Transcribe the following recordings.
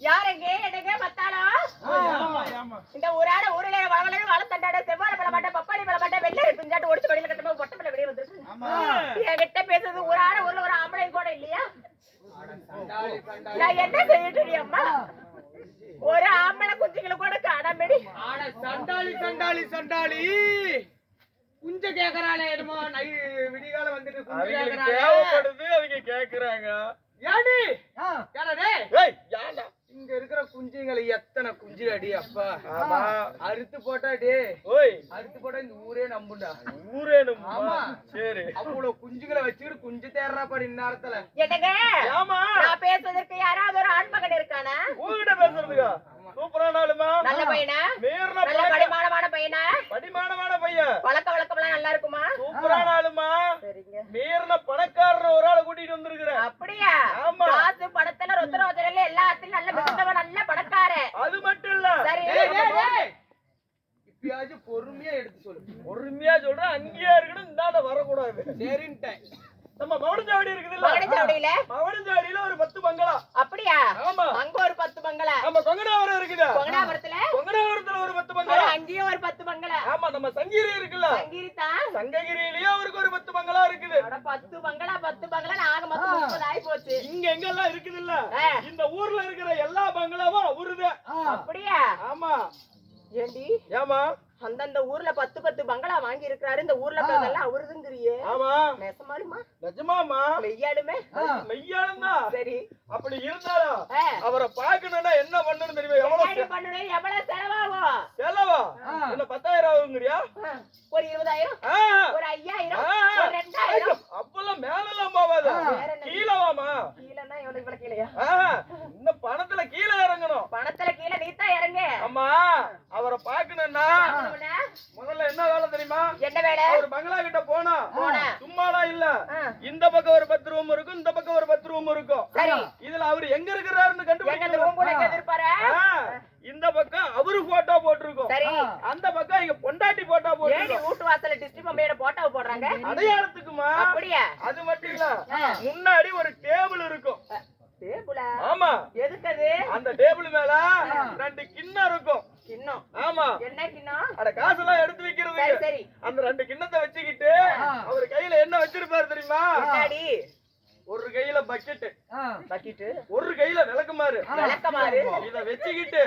யாருங்க? எனக்கு மத்தாளம் ஆமா ஆமா. இந்த ஊராட ஊரிலே வளவள வளத்தண்டாட செவ்வாழை பழ மாட்டேன் பப்பாளி பழ மாட்டேன் வெள்ளை பிஞ்சாட்டு ஒடிச்சு வடியில கட்டமா பொட்டை பழ வெளியே வந்துருக்கு. ஆமா. என்கிட்ட பேசுறது ஊராட ஊர்ல ஒரு ஆம்பளை கூட இல்லையா? நான் என்ன செய்யட்டும் அம்மா? ஒரு ஆம்பளை குஞ்சுகளை கூட காணாமடி. ஆட சண்டாளி சண்டாளி சண்டாளி. குஞ்ச கேக்குறாளே என்னமோ நை விடிகால வந்துட்டு குஞ்சு தேவைப்படுது அவங்க கேக்குறாங்க. ஏடி ஏடா டேய் இங்க இருக்கிற குஞ்சுங்களை எத்தனை குஞ்சு அடி அப்பா? ஆமா. அறுத்து போட்டா டே. ஓய். அறுத்து போட்டா இந்த ஊரே நம்புண்டா. ஊரேனுமா ஆமா. சரி. அவ்வளவு குஞ்சுகளை வச்சுக்கிட்டு குஞ்சு தேடுறா பாரு இந்நேரத்துல. என்னங்க? ஆமா நான் பேசுவதற்கு யாராவது ஒரு ஆண் மகன் இருக்கானா? உங்ககிட்ட பேசுறதுக்கா? சூப்பரான ஆளுமா நல்ல பையனா? மீறின நல்ல படிமானமான பையனா? படிமானமான பையன். வழக்க வழக்கம்லாம் நல்லா இருக்குமா? சூப்பரான ஆளுமா சரிங்க. மீறின பணக்காரர் ஒரு ஆளை கூட்டிட்டு வந்திருக்கிறேன். அப்படியா? ஆமா. காசு படத்துல ருத்ர ரோஜனையில எல்லாத்துலயும் நல்ல மிகுந்தவன் நல்ல பணக்காரன். அது மட்டும் இல்ல. சரி. டேய், டேய், டேய். இப்பயாச்சும் பொறுமையா எடுத்து சொல்லு. பொறுமையா சொல்றேன். அங்கேயே இருக்கணும் இந்தாண்ட வரக்கூடாது. சரின்ட்டேன். நம்ம மவுடஞ்சாவடி இருக்குது இல்ல மகனச்சாவடியில மவுடஞ்சாவடியில ஒரு பத்து பங்களா. அப்படியா? ஆமா. அங்க ஒரு பத்து பங்களா. நம்ம கொங்கனாவரம் இருக்குது. கொங்கனாபுரத்துல கொங்கனாவரத்துல ஒரு பத்து பங்களா. அங்கேயும் ஒரு பத்து பங்களா. ஆமா நம்ம சங்ககிரி இருக்குல்ல? சங்கீரிதா சங்ககிரியிலயும் அவருக்கு ஒரு பத்து பங்களா இருக்குது. அட பத்து பங்களா பத்து பங்களா நாங்க மொத்தம் முப்பது ஆயி போச்சு. இங்க எங்கெல்லாம் இருக்குது இல்ல இந்த ஊர்ல இருக்கிற எல்லா பங்களாவும் அவருதான் அப்படியா? ஆமா. ஏண்டி? ஏமா அந்தந்த ஊர்ல பத்து பத்து பங்களா வாங்கி இருக்கிறாரு இந்த ஊர்ல இருக்கிறதெல்லாம் அவருதுங்கிறியே. ஆமா. நெசமாலுமா? நிஜமாமா? மெய்யாலுமே மெய்யாலும் சரி. அப்படி இருந்தாலும் அவரை பார்க்கணும்னா என்ன பண்ணணும் தெரியுமா? எவ்வளவு பண்ணணும்? எவ்வளவு செலவாகும்? செலவா? என்ன பத்தாயிரம் ஆகுங்கிறியா ஒரு இருபதாயிரம்? ஒரு ஐயாயிரம் ஆ. ஒரு ரெண்டாயிரம் அப்பெல்லாம் மேலெல்லாம் போவாது வேற என்ன? கீழே வாமா கீழன்னா எவ்வளவு இவ்வளவு கீழயா ஆ, இந்த பணத்துல கீழே இறங்கணும் பணத்துல கீழே நீத்தான் இறங்க அம்மா அவரை பார்க்கணும்னா முதல்ல என்ன வேலை தெரியுமா என்ன வேலை அவர் பங்களா கிட்ட போனா போனா. சும்மாலாம் இல்ல ஆ, இந்த பக்கம் ஒரு பத்து ரூம் இருக்கும் இந்த பக்கம் ஒரு பத்து ரூம் இருக்கும் சரி இதுல அவர் எங்க இருக்கிறாருன்னு எங்க இந்த கண்டுபிடிக்கணும் ரூம் கூட எங்க இருப்பாரு ஆ, இந்த பக்கம் அவரு போட்டோ போட்டிருக்கோம் சரி அந்த பக்கம் இங்க பொண்டாட்டி போட்டோ ஏடி போட்டிருக்கோம் வீட்டு வாசல்ல டிஸ்ட்ரிக்ட் மம்பியோட போட்டோ போடுறாங்க அடையாளத்துக்குமா அப்படியா அது மட்டும் இல்ல ஆ. முன்னாடி ஒரு டேபிள் இருக்கும். ஆமா. எதுக்கு அது அந்த டேபிள் மேல ரெண்டு கிண்ணம் இருக்கும். கிண்ணம். ஆமா. என்ன கிண்ணம்? அட காசெல்லாம் எடுத்து சரி வைக்கிறது சரி. அந்த ரெண்டு கிண்ணத்தை வச்சுக்கிட்டு அவர் கையில என்ன வச்சிருப்பாரு தெரியுமா? முன்னாடி ஒரு கையில பக்கெட் பக்கிட்டு ஒரு கையில விளக்குமாறு. விளக்கமாறு? இத வச்சுக்கிட்டு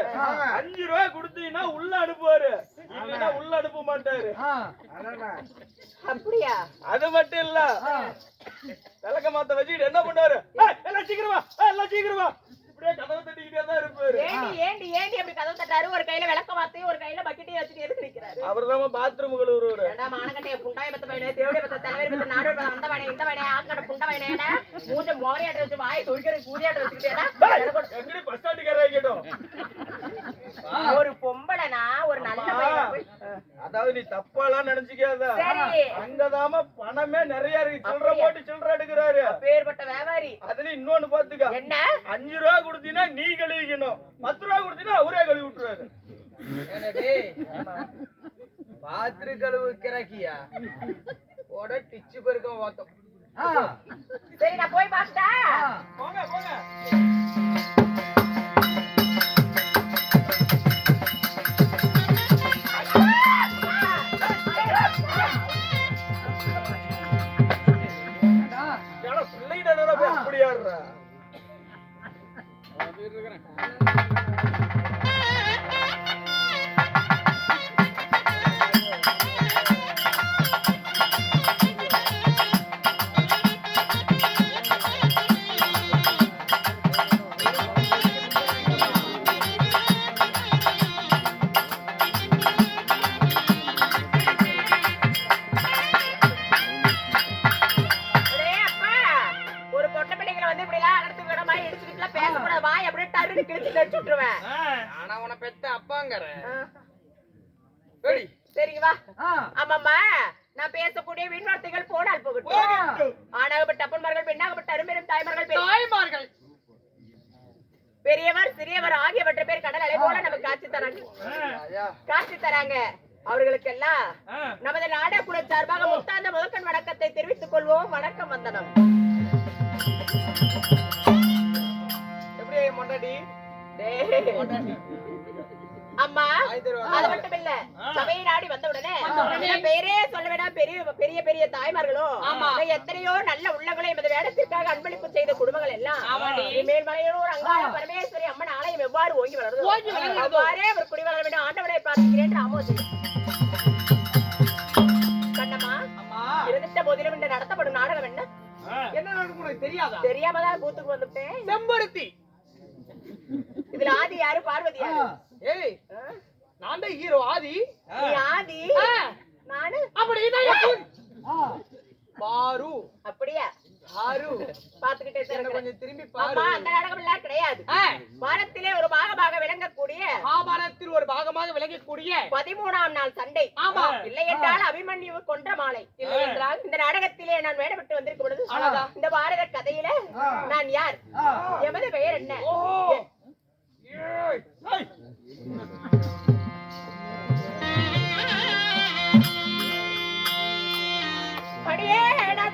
அஞ்சு ரூபாய் கொடுத்தீங்கன்னா உள்ள அனுப்புவாரு இல்லைன்னா உள்ள அனுப்ப மாட்டாரு. அப்படியா? அது மட்டும் இல்ல. விளக்க மாத்த வச்சுக்கிட்டு என்ன பண்ணுவாரு? "ஏய், எல்லாம் சீக்கிரமா எல்லாம் சீக்கிரமா இப்படியே கதவை தட்டிக்கிட்டே தான் இருப்பாரு. ஏண்டி ஏண்டி ஏண்டி அப்படி கதவு தட்டாரு? ஒரு கையில விளக்க மாத்தையும் ஒரு கையில பக்கெட்டையும் வச்சுட்டு எதுக்கு நிக்கிறாரு? அவர் தான் பாத்ரூம் கழுவுறவரு. ஏண்டா மானக்கட்டைய புண்டாய பத்த பையனே தேவடைய பத்த தலைவர் பத்த நாடு பத்த அந்த வயனே இந்த வயனே ஆக்கட புண்ட வயனே மூஞ்ச மோரியாட்ட வச்சு வாயை துடிக்கிறது கூதியாட்ட வச்சுக்கிட்டேனா எப்படி பஸ் ஸ்டாண்டுக்காரா கேட்டோம் ஒரு பொம்பளைனா ஒரு நல்ல பையனா போய் அதாவது நீ தப்பாலாம் நினைச்சுக்காத. சரி. அங்கதாம பணமே நிறைய இருக்கு. சில்லற போட்டு சில்லற எடுக்கிறாரு. பேர்பட்ட வியாபாரி. அதுல இன்னொன்னு பாத்துக்க. என்ன? அஞ்சு ரூபா கொடுத்தீங்கன்னா நீ கழுவிக்கணும். பத்து ரூபா கொடுத்தீங்கன்னா அவரே கழுவி விட்டுருவாரு. பாத்திரு கழுவு கிராக்கியா போட டிச்சு பெருக்கம் ஓத்தம் சரி நான் போய் பாஸ்டா வந்தனம் பொண்டாட்டி டேய். பொண்டாட்டி அம்மா வாங்கி தருவாங்க. அது மட்டும் இல்ல ஆ. சபையை நாடி வந்த உடனே வந்த உடனே. என் பேரே சொல்ல வேண்டாம் பெரிய பெரிய பெரிய தாய்மார்களும் எத்தனையோ நல்ல உள்ளங்களும் எமது வேடத்திற்காக அன்பளிப்பு செய்த குடும்பங்கள் எல்லாம். மேல்மலையூர் அங்காள பரமேஸ்வரி அம்மன் ஆலயம் எவ்வாறு ஓங்கி வளருதோ. அவ்வாறே அவர் குடி வளர வேண்டும் ஆண்டவனை பிரார்த்திக்கிறேன் ராமோஜி இருந்துட்ட போதிலும் இன்று நடத்தப்படும் நாடகம் என்ன? என்ன நடக்கும் உனக்கு தெரியாதா? தெரியாம தான் கூத்துக்கு வந்துட்டேன். செம்பருத்தி. இதுல ஆதி யாரு? பார்வதி யாரு? ஏய்? நான் தான் ஹீரோ ஆதி. நீ ஆதி. நானு. அப்படி பாரு. பாத்துக்கிட்டே. கொஞ்சம் திரும்பி அந்த நாடகம் எல்லாம் கிடையாது. ஆ, வாரத்திலே ஒரு பாகமாக விளங்கக்கூடிய மகாபாரதத்தில் ஒரு பாகமாக விளங்கக்கூடிய பதிமூணாம் நாள் சண்டை. ஆமா. இல்லை என்றால் அபிமன்யு கொன்ற மாலை. இல்லை என்றால் இந்த நாடகத்திலே நான் வேடப்பட்டு வந்திருக்கும் பொழுது? இந்த பாரத கதையில நான் யார்? எமது பெயர் என்ன. படியே நான்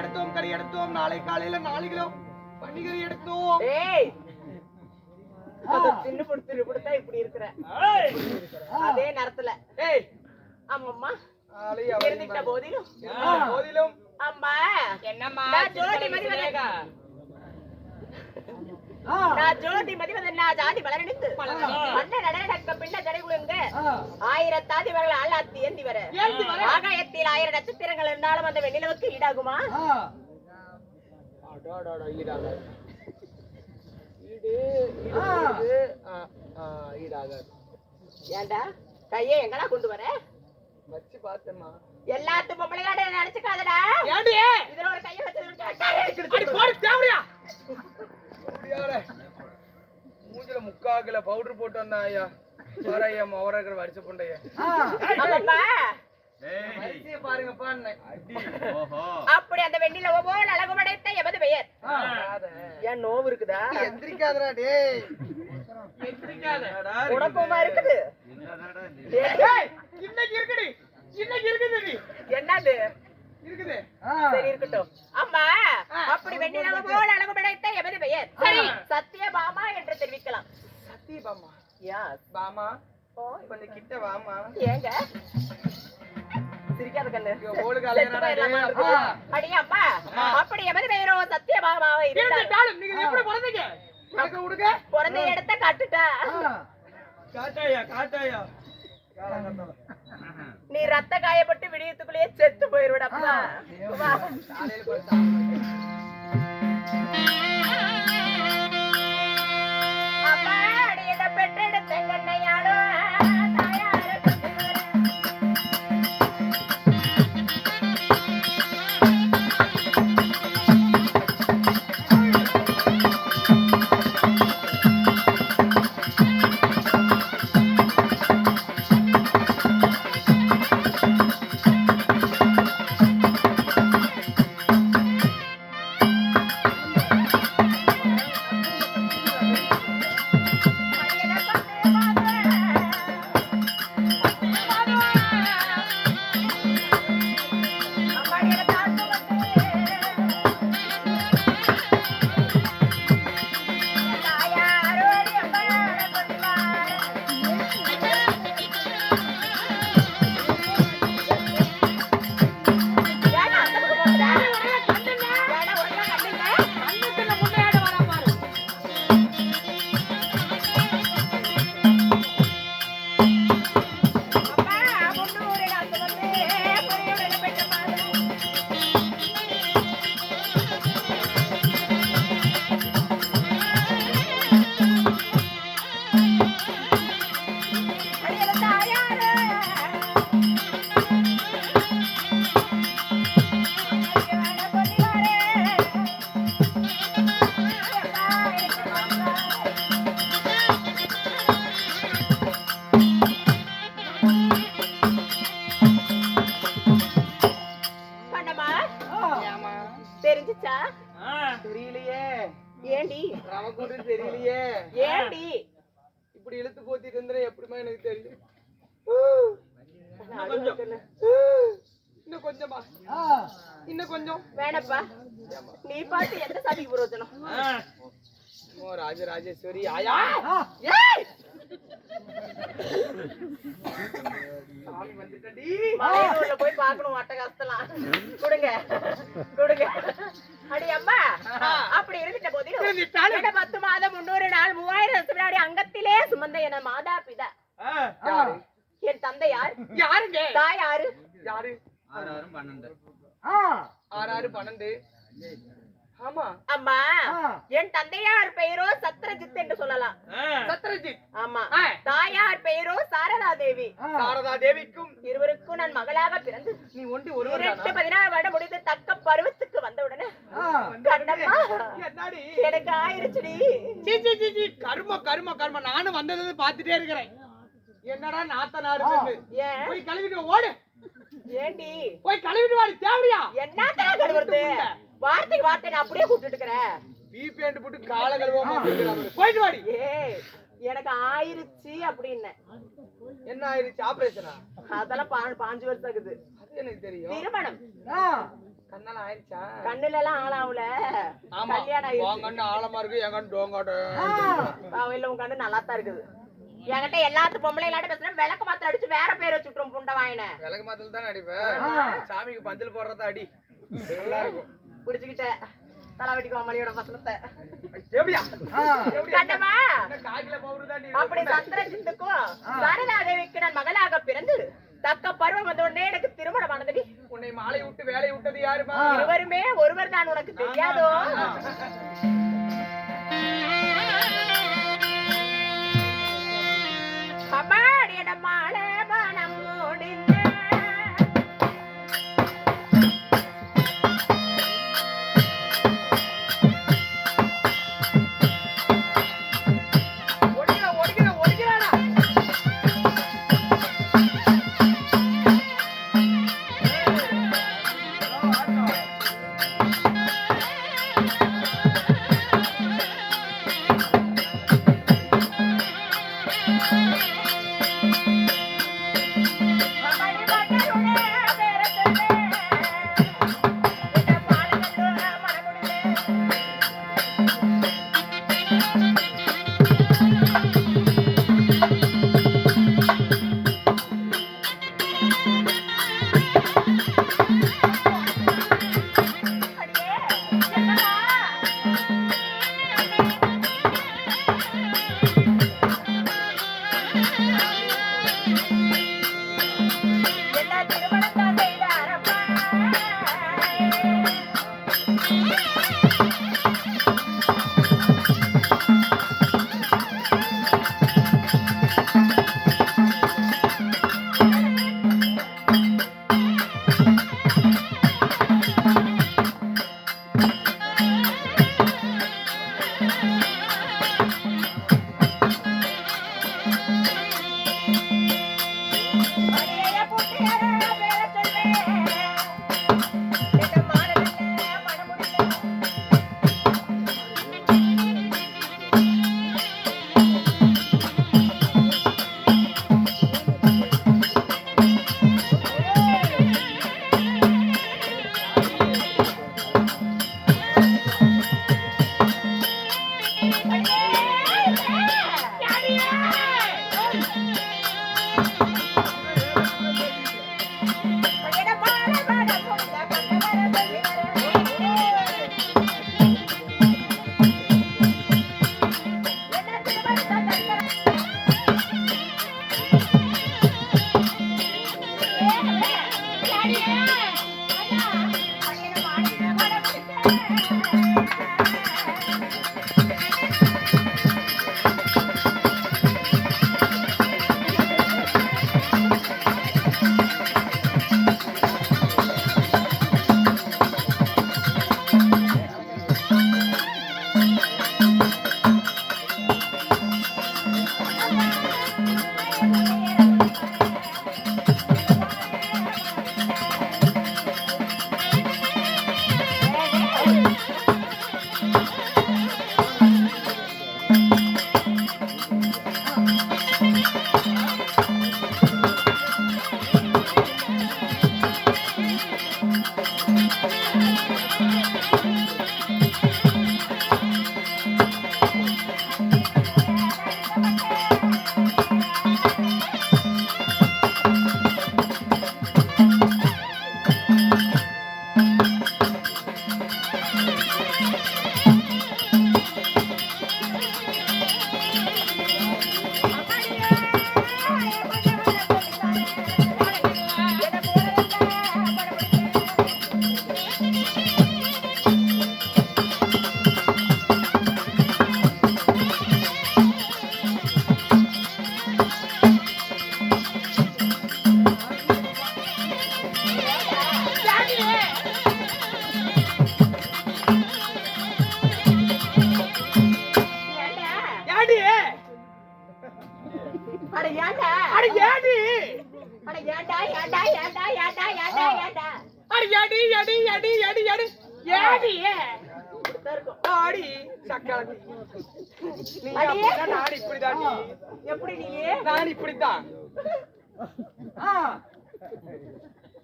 எடுத்தோம் கறி எடுத்தோம் நாளை காலையில நாலு கிலோ பன்னிக்கறி எடுத்தோம். தின்னு கொடுத்து கொடுத்தா இப்படி இருக்கிற. அதே நேரத்துல. ஏய்! ஆமாம்மா. இருந்துட்ட போதிலும். போதிலும். அம்மா என்னம்மா? நான் ஜோடி மதிவதன் நான் ஜோடி மதிவதன் நான் ஜாதி மலரணித்து மன்ன நடக்க பின்ன ஜடை குழுங்க. ஆயிரத்தாதி வரல ஆளாத்தி ஏந்தி வர. ஆகாயத்தில் ஆயிரம் நட்சத்திரங்கள் இருந்தாலும் அந்த வெண்ணிலவுக்கு ஈடாகுமா? ஈடாகாது. ஈடு, ஈடு, ஈடு, ஆ, ஆ, ஈடாகாது. ஏண்டா? கையை எங்கடா கொண்டு வர? வச்சு பார்த்தேம்மா. எல்லாத்து பொம்பளையோட நினைச்சுக்காதடா ஏண்டி? இதுல ஒரு கையை வச்சு போடு, தேவடியா. மூஞ்சில முக்கா கிலோ பவுடர் போட்டு வந்தேன் ஐயா. பாரு ஐயா மொவரா இருக்கிற வரிசை புண்டைய அப்படி அந்த வெண்ணில ஒவ்வொரு அழகு படைத்த எமது பெயர். ஏன் நோவு இருக்குதா? எந்திரிக்காதடா டேய். எந்திரிக்காத. உனக்குமா இருக்குது? இன்னைக்கு இருக்குடி. இன்னைக்கு இருக்குது என்னது? இருக்குது. சரி இருக்கட்டும். அம்மா. அப்படி வெண்ணிலவு போல் அழகு படைத்த எமது பெயர். சரி சத்யபாமா என்று தெரிவிக்கலாம். சத்தியபாமா Yes. பாமா? ஓ, கொஞ்சம் கிட்ட வாமா ஏங்க? சிரிக்காத? அடி அம்மா. அப்படி எமது பெயரோ சத்யபாமாவை இருந்தார் இருந்துட்டாலும் நீங்க எப்படி பிறந்தீங்க? எனக்கு விடுங்க பிறந்த இடத்த கட்டுட்டா. காட்டாயா காட்டாயா? நீ ரத்த காயப்பட்டு விடியத்துக்குள்ளேயே செத்து போயிருவிடப்பா இன்னும் கொஞ்சமா. வேணப்பா. நீ பாட்டு எந்த சாமிக்கு புரோஜனம் ஓ ராஜ ராஜேஸ்வரி ஆயா. சாமி போய் பார்க்கணும் அட்டகாசத்தலாம் கொடுங்க. கொடுங்க. அடி அம்மா அப்படி இருந்துட்ட போதிலும் பத்து மாதம் முன்னூறு நாள் மூவாயிரம் வருஷம் அங்கத்திலே சுமந்த என மாதா பிதா. யாரு என் தந்தையார். யாருங்க? தாயாரு. யாரு? பன்னெண்டு. ஆறு ஆறு பன்னெண்டு. ஆமா. அம்மா என் தந்தையார் பெயரோ சத்ரஜித் என்று சொல்லலாம். சத்ரஜித். ஆமா. ஆ. தாயார் பெயரோ சாரதா தேவி சாரதா தேவிக்கும் இருவருக்கும் நான் மகளாக பிறந்து நீ ஒண்டி ஒருவர் இரண்டு பதினாறு வருடம் முடிந்து தக்க பருவத்துக்கு வந்தவுடனே. கண்ணம்மா என்னடி? எனக்கு ஆயிருச்சுடி. சீ, சீ, சீ, சீ. கரும கரும கரும. நானும் வந்தது பாத்துட்டே இருக்கிறேன். என்னடா நாத்தனாரு போய் கழுவிட்டு ஓடு. ஏண்டி? போய் கழுவிட்டு வாடி தேவையா என்ன கழுவுறது? வார்த்தைக்கு வார்த்தை நான் அப்படியே கூப்பிட்டு இருக்கிறேன். பிபேண்ட் போட்டு கால கழுவாம. போயிட்டு வாடி. ஏய் எனக்கு ஆயிருச்சு அப்படின்னு. என்ன ஆயிருச்சு? ஆபரேஷனா? அதெல்லாம் பா- பாஞ்சு வருஷம் அது எனக்கு தெரியும். திருமணம். கண்ணால ஆயிருச்சா? கண்ணுல எல்லாம் ஆளாவுல. ஆமா. கல்யாணம் ஆயிருச்சு. உன் கண்ணு ஆழமா இருக்கு என் கண்ணு டோங்காடு அவன் இல்ல உன் கண்ணு நல்லா தான் இருக்குது. என்கிட்ட எல்லாத்து பொம்பளை இல்லாட்ட பேசுனா விளக்கு மாத்திரம் அடிச்சு வேற பேர் வச்சுட்டுரும் புண்டை வாயின. விளக்கு மாத்தல தான் அடிப்பேன் சாமிக்கு பந்தல் போடுறதா அடி. நல்லா இருக்கும். புடிச்சுக்கிட்ட தலைவட்டி கோமலியோட வசனத்தை. எப்படியா கண்டமா அப்படி நான் மகளாக பிறந்து தக்க பருவம் வந்த உடனே எனக்கு திருமணம் ஆனதுடி. உன்னை மாலை விட்டு வேலையை விட்டது யாருமா இருவருமே ஒருவர் தான் உனக்கு தெரியாதோ?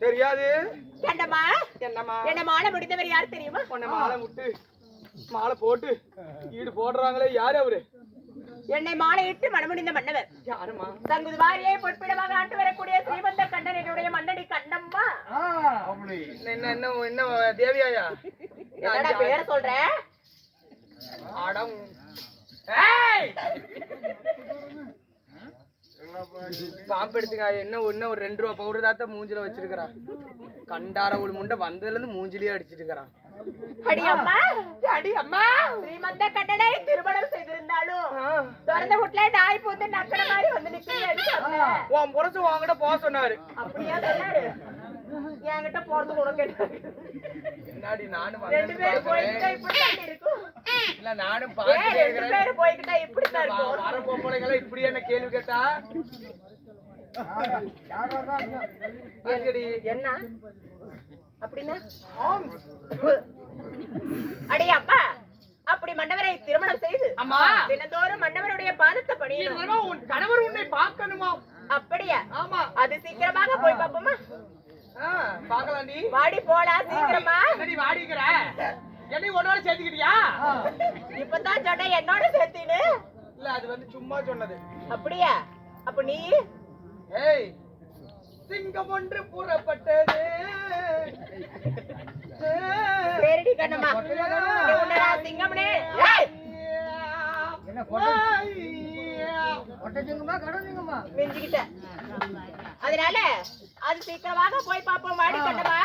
தெரியாது. ஏண்டம்மா என்னம்மா? என்ன மாலை முடித்தவர் யார் தெரியுமா? உன்னை மாலை முட்டு மாலை போட்டு ஈடு போடுறாங்களே யாரு அவரு? என்னை மாலையிட்டு மனமுடிந்த மன்னவர். யாருமா தங்குது வாரியை பொற்பிடமாக ஆண்டு வரக்கூடிய ஸ்ரீமந்த கண்ணன் என்னுடைய மன்னடி கண்ணம்மா. என்ன என்ன என்ன தேவியாயா? என்னடா பேர சொல்ற? அடம். ஏய்! பாம்பு எடுத்துங்க என்ன இன்னும் ஒரு ரெண்டு ரூபா பவுடர் தாத்த மூஞ்சில வச்சிருக்கிறான் கண்டார ஒரு முண்டை வந்ததுல இருந்து மூஞ்சிலேயே அடிச்சிட்டு இருக்கிறான் அடி அம்மா. அடி அம்மா. ஸ்ரீமந்த கண்ணனை திருமணம் செய்திருந்தாலும் திறந்த வீட்டுல நாய் பூந்து நக்கன மாதிரி வந்து நிக்கிறேன்னு சொன்னேன். உன் புரசு வாங்கிட்ட போக சொன்னாரு. அப்படியா சொன்னாரு? என்கிட்ட போறதுக்கு உனக்கு? என்னாடி நானும் ரெண்டு பேரும் இருக்கும் இல்ல நானும் பேரும் போய்கிட்டா இருக்கும். வர பொம்பளைங்கள இப்படி என்ன கேள்வி கேட்டா. என்ன? அப்படின்னா? அடி அப்பா! அப்படி மன்னவரை திருமணம் செய்து அம்மா. தினந்தோறும் மன்னவருடைய பாதத்தை பணியணும். உன் கணவர் உன்னை பார்க்கணுமா? அப்படியா? ஆமா. அது சீக்கிரமாக போய் பாப்போமா ஆ, பார்க்கலாம்டி வாடி போலாம் சீக்கிரமா. வாடிக்கிற? என்னை உன்னோட சேர்த்துக்கிட்டியா? இப்பதான் சொன்ன என்னோட சேர்த்தின்னு. இல்ல அது வந்து சும்மா சொன்னது. அப்படியா? அப்ப நீ? ஏய் சிங்கம் ஒன்று புறப்பட்டது. பேரடி கண்ணம்மா. உன்னடா சிங்கம்னே. ஏய், மிஞ்சிக்கிட்ட. அதனால அது சீக்கிரமாக போய் பாப்போம் வாடி கண்ணம்மா.